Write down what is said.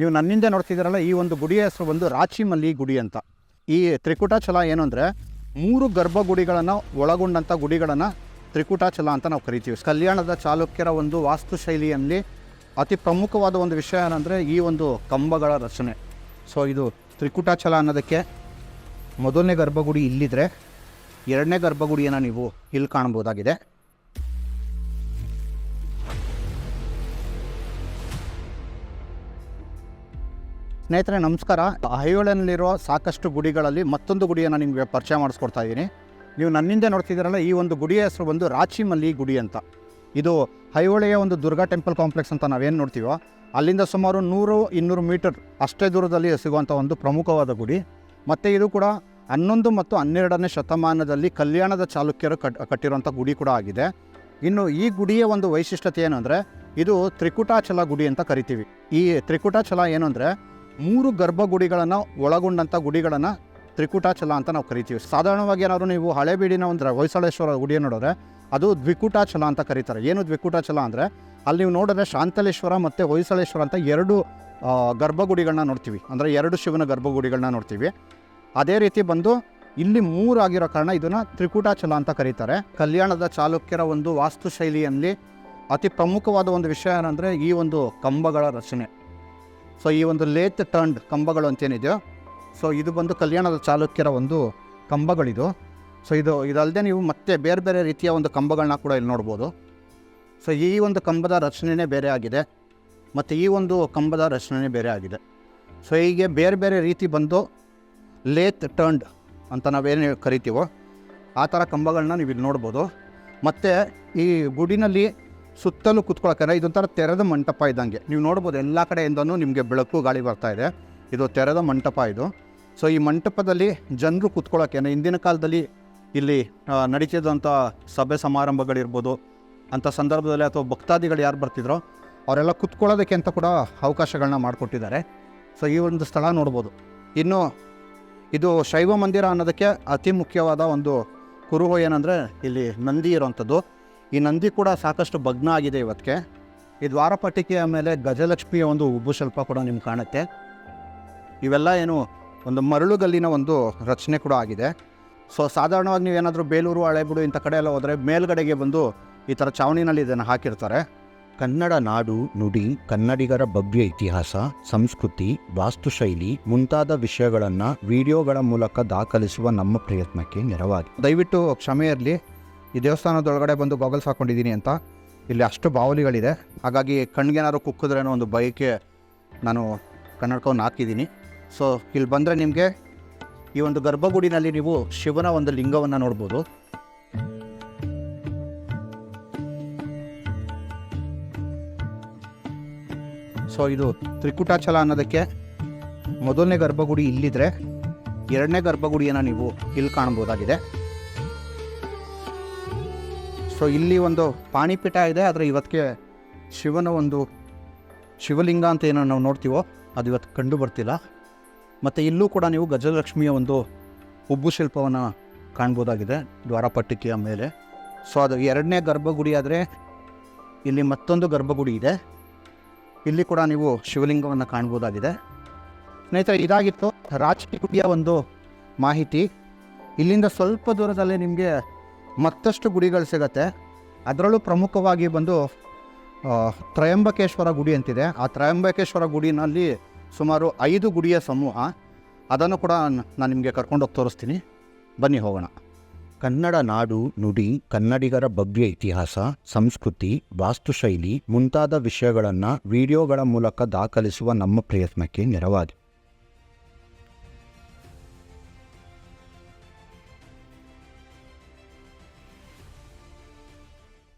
ನೀವು ನನ್ನಿಂದ ನೋಡ್ತಿದ್ದೀರಲ್ಲ, ಈ ಒಂದು ಗುಡಿಯ ಹೆಸರು ಬಂದು ರಾಚಿಮಲ್ಲಿ ಗುಡಿ ಅಂತ. ಈ ತ್ರಿಕುಟಾಚಲ ಏನು ಅಂದರೆ, ಮೂರು ಗರ್ಭಗುಡಿಗಳನ್ನು ಒಳಗೊಂಡಂಥ ಗುಡಿಗಳನ್ನು ತ್ರಿಕುಟಾಚಲ ಅಂತ ನಾವು ಕರಿತೀವಿ. ಕಲ್ಯಾಣದ ಚಾಲುಕ್ಯರ ಒಂದು ವಾಸ್ತುಶೈಲಿಯಲ್ಲಿ ಅತಿ ಪ್ರಮುಖವಾದ ಒಂದು ವಿಷಯ ಏನಂದರೆ, ಈ ಒಂದು ಕಂಬಗಳ ರಚನೆ. ಸೊ ಇದು ತ್ರಿಕುಟಾಚಲ ಅನ್ನೋದಕ್ಕೆ ಮೊದಲನೇ ಗರ್ಭಗುಡಿ ಇಲ್ಲಿದ್ರೆ, ಎರಡನೇ ಗರ್ಭಗುಡಿಯನ್ನು ನೀವು ಇಲ್ಲಿ ಕಾಣ್ಬೋದಾಗಿದೆ. ಸ್ನೇಹಿತರೆ, ನಮಸ್ಕಾರ. ಐಹೊಳೆಯಲ್ಲಿರುವ ಸಾಕಷ್ಟು ಗುಡಿಗಳಲ್ಲಿ ಮತ್ತೊಂದು ಗುಡಿಯನ್ನು ನಿಮಗೆ ಪರಿಚಯ ಮಾಡಿಸ್ಕೊಡ್ತಾ ಇದ್ದೀನಿ. ನೀವು ನನ್ನಿಂದ ನೋಡ್ತಿದ್ದೀರಲ್ಲ, ಈ ಒಂದು ಗುಡಿಯ ಹೆಸರು ಬಂದು ರಾಚಿಮಲ್ಲಿ ಗುಡಿ ಅಂತ. ಇದು ಐಹೊಳೆಯ ಒಂದು ದುರ್ಗಾ ಟೆಂಪಲ್ ಕಾಂಪ್ಲೆಕ್ಸ್ ಅಂತ ನಾವೇನು ನೋಡ್ತೀವೋ, ಅಲ್ಲಿಂದ ಸುಮಾರು ನೂರು ಇನ್ನೂರು ಮೀಟರ್ ಅಷ್ಟೇ ದೂರದಲ್ಲಿ ಸಿಗುವಂಥ ಒಂದು ಪ್ರಮುಖವಾದ ಗುಡಿ. ಮತ್ತು ಇದು ಕೂಡ ಹನ್ನೊಂದು ಮತ್ತು ಹನ್ನೆರಡನೇ ಶತಮಾನದಲ್ಲಿ ಕಲ್ಯಾಣದ ಚಾಲುಕ್ಯರು ಕಟ್ ಕಟ್ಟಿರುವಂಥ ಗುಡಿ ಕೂಡ ಆಗಿದೆ. ಇನ್ನು ಈ ಗುಡಿಯ ಒಂದು ವೈಶಿಷ್ಟ್ಯತೆ ಏನು ಇದು ತ್ರಿಕುಟಾಚಲ ಗುಡಿ ಅಂತ ಕರಿತೀವಿ. ಈ ತ್ರಿಕುಟಾಚಲ ಏನು ಮೂರು ಗರ್ಭಗುಡಿಗಳನ್ನು ಒಳಗೊಂಡಂಥ ಗುಡಿಗಳನ್ನು ತ್ರಿಕುಟಾಚಲ ಅಂತ ನಾವು ಕರಿತೀವಿ. ಸಾಧಾರಣವಾಗಿ ಏನಾದ್ರು ನೀವು ಹಳೆಬೀಡಿನ ಒಂದು ಹೊಯ್ಸಳೇಶ್ವರ ಗುಡಿ ನೋಡಿದ್ರೆ ಅದು ದ್ವಿಕುಟಾಚಲ ಅಂತ ಕರೀತಾರೆ. ಏನು ದ್ವಿಕುಟಾಚಲ ಅಂದರೆ, ಅಲ್ಲಿ ನೀವು ನೋಡಿದ್ರೆ ಶಾಂತಲೇಶ್ವರ ಮತ್ತು ಹೊಯ್ಸಳೇಶ್ವರ ಅಂತ ಎರಡು ಗರ್ಭಗುಡಿಗಳನ್ನ ನೋಡ್ತೀವಿ. ಅಂದರೆ ಎರಡು ಶಿವನ ಗರ್ಭಗುಡಿಗಳನ್ನ ನೋಡ್ತೀವಿ. ಅದೇ ರೀತಿ ಬಂದು ಇಲ್ಲಿ ಮೂರಾಗಿರೋ ಕಾರಣ ಇದನ್ನು ತ್ರಿಕುಟಾಚಲ ಅಂತ ಕರೀತಾರೆ. ಕಲ್ಯಾಣದ ಚಾಲುಕ್ಯರ ಒಂದು ವಾಸ್ತುಶೈಲಿಯಲ್ಲಿ ಅತಿ ಪ್ರಮುಖವಾದ ಒಂದು ವಿಷಯ ಏನಂದರೆ ಈ ಒಂದು ಕಂಬಗಳ ರಚನೆ. ಸೊ ಈ ಒಂದು ಲೇತ್ ಟರ್ನ್ಡ್ ಕಂಬಗಳು ಅಂತೇನಿದೆಯೋ ಸೊ ಇದು ಬಂದು ಕಲ್ಯಾಣದ ಚಾಲುಕ್ಯರ ಒಂದು ಕಂಬಗಳಿದು. ಸೊ ಇದು ಇದಲ್ಲದೆ ನೀವು ಮತ್ತೆ ಬೇರೆ ಬೇರೆ ರೀತಿಯ ಒಂದು ಕಂಬಗಳನ್ನ ಕೂಡ ಇಲ್ಲಿ ನೋಡ್ಬೋದು. ಸೊ ಈ ಒಂದು ಕಂಬದ ರಚನೆಯೇ ಬೇರೆ ಆಗಿದೆ. ಮತ್ತು ಈ ಒಂದು ಕಂಬದ ರಚನೆಯೇ ಬೇರೆ ಆಗಿದೆ. ಸೊ ಹೀಗೆ ಬೇರೆ ಬೇರೆ ರೀತಿ ಬಂದು ಲೇತ್ ಟರ್ನ್ಡ್ ಅಂತ ನಾವೇನು ಕರಿತೀವೋ, ಆ ಥರ ಕಂಬಗಳನ್ನ ನೀವು ಇಲ್ಲಿ ನೋಡ್ಬೋದು. ಮತ್ತು ಈ ಗುಡಿನಲ್ಲಿ ಸುತ್ತಲೂ ಕುತ್ಕೊಳ್ಳೋಕೆ ಇದೊಂಥರ ತೆರೆದ ಮಂಟಪ ಇದ್ದಂಗೆ. ನೀವು ನೋಡ್ಬೋದು ಎಲ್ಲ ಕಡೆಯಿಂದನೂ ನಿಮಗೆ ಬೆಳಕು ಗಾಳಿ ಬರ್ತಾ ಇದೆ. ಇದು ತೆರೆದ ಮಂಟಪ ಇದು. ಸೊ ಈ ಮಂಟಪದಲ್ಲಿ ಜನರು ಕುತ್ಕೊಳ್ಳೋಕೆ ಹಿಂದಿನ ಕಾಲದಲ್ಲಿ ಇಲ್ಲಿ ನಡೀತಿದ್ದಂಥ ಸಭೆ ಸಮಾರಂಭಗಳಿರ್ಬೋದು, ಅಂಥ ಸಂದರ್ಭದಲ್ಲಿ ಅಥವಾ ಭಕ್ತಾದಿಗಳು ಯಾರು ಬರ್ತಿದ್ರೋ, ಅವರೆಲ್ಲ ಕುತ್ಕೊಳ್ಳೋದಕ್ಕೆ ಅಂತ ಕೂಡ ಅವಕಾಶಗಳನ್ನ ಮಾಡಿಕೊಟ್ಟಿದ್ದಾರೆ. ಸೊ ಈ ಒಂದು ಸ್ಥಳ ನೋಡ್ಬೋದು. ಇನ್ನು ಇದು ಶೈವ ಮಂದಿರ ಅನ್ನೋದಕ್ಕೆ ಅತಿ ಮುಖ್ಯವಾದ ಒಂದು ಕುರುಹು ಏನಂದರೆ ಇಲ್ಲಿ ನಂದಿ ಇರೋವಂಥದ್ದು. ಈ ನಂದಿ ಕೂಡ ಸಾಕಷ್ಟು ಭಗ್ನ ಆಗಿದೆ ಇವತ್ತಿಗೆ ಈ ದ್ವಾರಪಟ್ಟಿಕೆಯ ಮೇಲೆ ಗಜಲಕ್ಷ್ಮಿಯ ಒಂದು ಉಬ್ಬು ಸ್ವಲ್ಪ ಕೂಡ ನಿಮ್ಗೆ ಕಾಣುತ್ತೆ. ಇವೆಲ್ಲ ಏನು ಒಂದು ಮರಳುಗಲ್ಲಿನ ಒಂದು ರಚನೆ ಕೂಡ ಆಗಿದೆ. ಸೊ ಸಾಧಾರಣವಾಗಿ ನೀವೇನಾದರೂ ಬೇಲೂರು, ಹಳೆಬೀಡು ಇಂಥ ಕಡೆ ಎಲ್ಲ ಹೋದರೆ ಮೇಲ್ಗಡೆಗೆ ಬಂದು ಈ ಥರ ಚಾವಣಿನಲ್ಲಿ ಇದನ್ನು ಹಾಕಿರ್ತಾರೆ. ಕನ್ನಡ ನಾಡು, ನುಡಿ, ಕನ್ನಡಿಗರ ಭವ್ಯ ಇತಿಹಾಸ, ಸಂಸ್ಕೃತಿ, ವಾಸ್ತುಶೈಲಿ ಮುಂತಾದ ವಿಷಯಗಳನ್ನು ವಿಡಿಯೋಗಳ ಮೂಲಕ ದಾಖಲಿಸುವ ನಮ್ಮ ಪ್ರಯತ್ನಕ್ಕೆ ನೆರವಾಗಿ. ದಯವಿಟ್ಟು ಕ್ಷಮೆ ಇರಲಿ. ಈ ದೇವಸ್ಥಾನದೊಳಗಡೆ ಬಂದು ಗಾಗಲ್ಸ್ ಹಾಕ್ಕೊಂಡಿದ್ದೀನಿ ಅಂತ. ಇಲ್ಲಿ ಅಷ್ಟು ಬಾವಲಿಗಳಿದೆ. ಹಾಗಾಗಿ ಕಣ್ಗೇನಾದ್ರು ಕುಕ್ಕಿದ್ರೇನೋ ಒಂದು ಬೈಕೆ ನಾನು ಕನ್ನಡಕವನ್ನು ಹಾಕಿದ್ದೀನಿ. ಸೊ ಇಲ್ಲಿ ಬಂದರೆ ನಿಮಗೆ ಈ ಒಂದು ಗರ್ಭಗುಡಿನಲ್ಲಿ ನೀವು ಶಿವನ ಒಂದು ಲಿಂಗವನ್ನು ನೋಡ್ಬೋದು. ಸೊ ಇದು ತ್ರಿಕುಟಾಚಲ ಅನ್ನೋದಕ್ಕೆ ಮೊದಲನೇ ಗರ್ಭಗುಡಿ ಇಲ್ಲಿದ್ರೆ ಎರಡನೇ ಗರ್ಭಗುಡಿಯನ್ನು ನೀವು ಇಲ್ಲಿ ಕಾಣ್ಬೋದಾಗಿದೆ. ಸೊ ಇಲ್ಲಿ ಒಂದು ಪಾಣಿಪೀಠ ಇದೆ, ಆದರೆ ಇವತ್ತಿಗೆ ಶಿವನ ಒಂದು ಶಿವಲಿಂಗ ಅಂತ ಏನೋ ನಾವು ನೋಡ್ತೀವೋ, ಅದು ಇವತ್ತು ಕಂಡು ಬರ್ತಿಲ್ಲ. ಮತ್ತು ಇಲ್ಲೂ ಕೂಡ ನೀವು ಗಜಲಕ್ಷ್ಮಿಯ ಒಂದು ಉಬ್ಬು ಶಿಲ್ಪವನ್ನು ಕಾಣ್ಬೋದಾಗಿದೆ, ದ್ವಾರಪಟ್ಟಿಕೆಯ ಮೇಲೆ. ಸೊ ಅದು ಎರಡನೇ ಗರ್ಭಗುಡಿ ಆದರೆ ಇಲ್ಲಿ ಮತ್ತೊಂದು ಗರ್ಭಗುಡಿ ಇದೆ. ಇಲ್ಲಿ ಕೂಡ ನೀವು ಶಿವಲಿಂಗವನ್ನು ಕಾಣ್ಬೋದಾಗಿದೆ. ಸ್ನೇಹಿತರೆ, ಇದಾಗಿತ್ತು ರಾಜಕೀಯ ಒಂದು ಮಾಹಿತಿ. ಇಲ್ಲಿಂದ ಸ್ವಲ್ಪ ದೂರದಲ್ಲೇ ನಿಮಗೆ ಮತ್ತಷ್ಟು ಗುಡಿಗಳು ಸಿಗತ್ತೆ. ಅದರಲ್ಲೂ ಪ್ರಮುಖವಾಗಿ ಬಂದು ತ್ರಯಂಬಕೇಶ್ವರ ಗುಡಿ ಅಂತಿದೆ. ಆ ತ್ರಯಂಬಕೇಶ್ವರ ಗುಡಿನಲ್ಲಿ ಸುಮಾರು ಐದು ಗುಡಿಯ ಸಮೂಹ. ಅದನ್ನು ಕೂಡ ನಾನು ನಿಮಗೆ ಕರ್ಕೊಂಡೋಗಿ ತೋರಿಸ್ತೀನಿ. ಬನ್ನಿ ಹೋಗೋಣ. ಕನ್ನಡ ನಾಡು, ನುಡಿ, ಕನ್ನಡಿಗರ ಭವ್ಯ ಇತಿಹಾಸ, ಸಂಸ್ಕೃತಿ, ವಾಸ್ತುಶೈಲಿ ಮುಂತಾದ ವಿಷಯಗಳನ್ನು ವಿಡಿಯೋಗಳ ಮೂಲಕ ದಾಖಲಿಸುವ ನಮ್ಮ ಪ್ರಯತ್ನಕ್ಕೆ ನೆರವಾಗಿದೆ.